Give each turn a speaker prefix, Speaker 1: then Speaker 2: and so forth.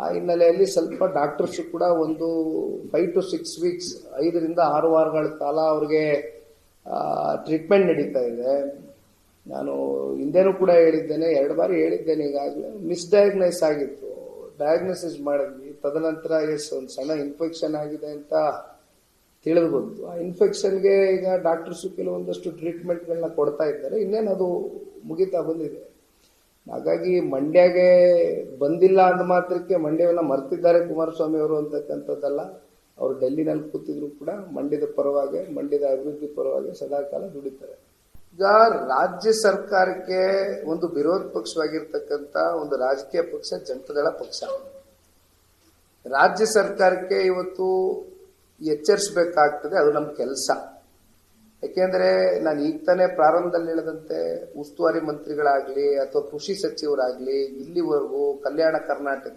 Speaker 1: ಆ ಹಿನ್ನೆಲೆಯಲ್ಲಿ ಸ್ವಲ್ಪ ಡಾಕ್ಟರ್ಸ್ ಕೂಡ ಒಂದು ಫೈವ್ ಟು ಸಿಕ್ಸ್ ವೀಕ್ಸ್ ಐದರಿಂದ ಆರು ವಾರಗಳ ಕಾಲ ಅವ್ರಿಗೆ ಟ್ರೀಟ್ಮೆಂಟ್ ನಡೀತಾ ಇದೆ. ನಾನು ಹಿಂದೆನೂ ಕೂಡ ಹೇಳಿದ್ದೇನೆ, ಎರಡು ಬಾರಿ ಹೇಳಿದ್ದೇನೆ ಈಗಾಗಲೇ ಮಿಸ್ಡಯಾಗ್ನೈಸ್ ಆಗಿತ್ತು. ಡಯಾಗ್ನೋಸಿಸ್ ಮಾಡಿದ್ವಿ. ತದನಂತರ ಎಸ್ ಒಂದು ಸಣ್ಣ ಇನ್ಫೆಕ್ಷನ್ ಆಗಿದೆ ಅಂತ ತಿಳಿದು ಬಂತು ಆ ಇನ್ಫೆಕ್ಷನ್ಗೆ ಈಗ ಡಾಕ್ಟರ್ಸು ಕೆಲವೊಂದಷ್ಟು ಟ್ರೀಟ್ಮೆಂಟ್ಗಳನ್ನ ಕೊಡ್ತಾ ಇದ್ದಾರೆ. ಇನ್ನೇನು ಅದು ಮುಗಿತಾ ಬಂದಿದೆ. ಹಾಗಾಗಿ ಮಂಡ್ಯಗೆ ಬಂದಿಲ್ಲ ಅಂದ ಮಾತ್ರಕ್ಕೆ ಮಂಡ್ಯವನ್ನ ಮರ್ತಿದ್ದಾರೆ ಕುಮಾರಸ್ವಾಮಿ ಅವರು ಅಂತಕ್ಕಂಥದ್ದಲ್ಲ, ಅವರು ಡೆಲ್ಲಿನಲ್ಲಿ ಕೂತಿದ್ರು ಕೂಡ ಮಂಡ್ಯದ ಪರವಾಗಿ, ಮಂಡ್ಯದ ಅಭಿವೃದ್ಧಿ ಪರವಾಗಿ ಸದಾಕಾಲ ದುಡಿತಾರೆ. ಈಗ ರಾಜ್ಯ ಸರ್ಕಾರಕ್ಕೆ ಒಂದು ವಿರೋಧ ಪಕ್ಷವಾಗಿರ್ತಕ್ಕಂಥ ಒಂದು ರಾಜಕೀಯ ಪಕ್ಷ ಜನತಾದಳ ಪಕ್ಷ. ರಾಜ್ಯ ಸರ್ಕಾರಕ್ಕೆ ಇವತ್ತು ಎಚ್ಚರಿಸಬೇಕಾಗ್ತದೆ, ಅದು ನಮ್ಮ ಕೆಲಸ. ಯಾಕೆಂದ್ರೆ ನಾನು ಈಗ ತಾನೇ ಪ್ರಾರಂಭದಲ್ಲಿ ಹೇಳದಂತೆ ಉಸ್ತುವಾರಿ ಮಂತ್ರಿಗಳಾಗ್ಲಿ ಅಥವಾ ಕೃಷಿ ಸಚಿವರಾಗ್ಲಿ ಇಲ್ಲಿವರೆಗೂ ಕಲ್ಯಾಣ ಕರ್ನಾಟಕಕ್ಕೆ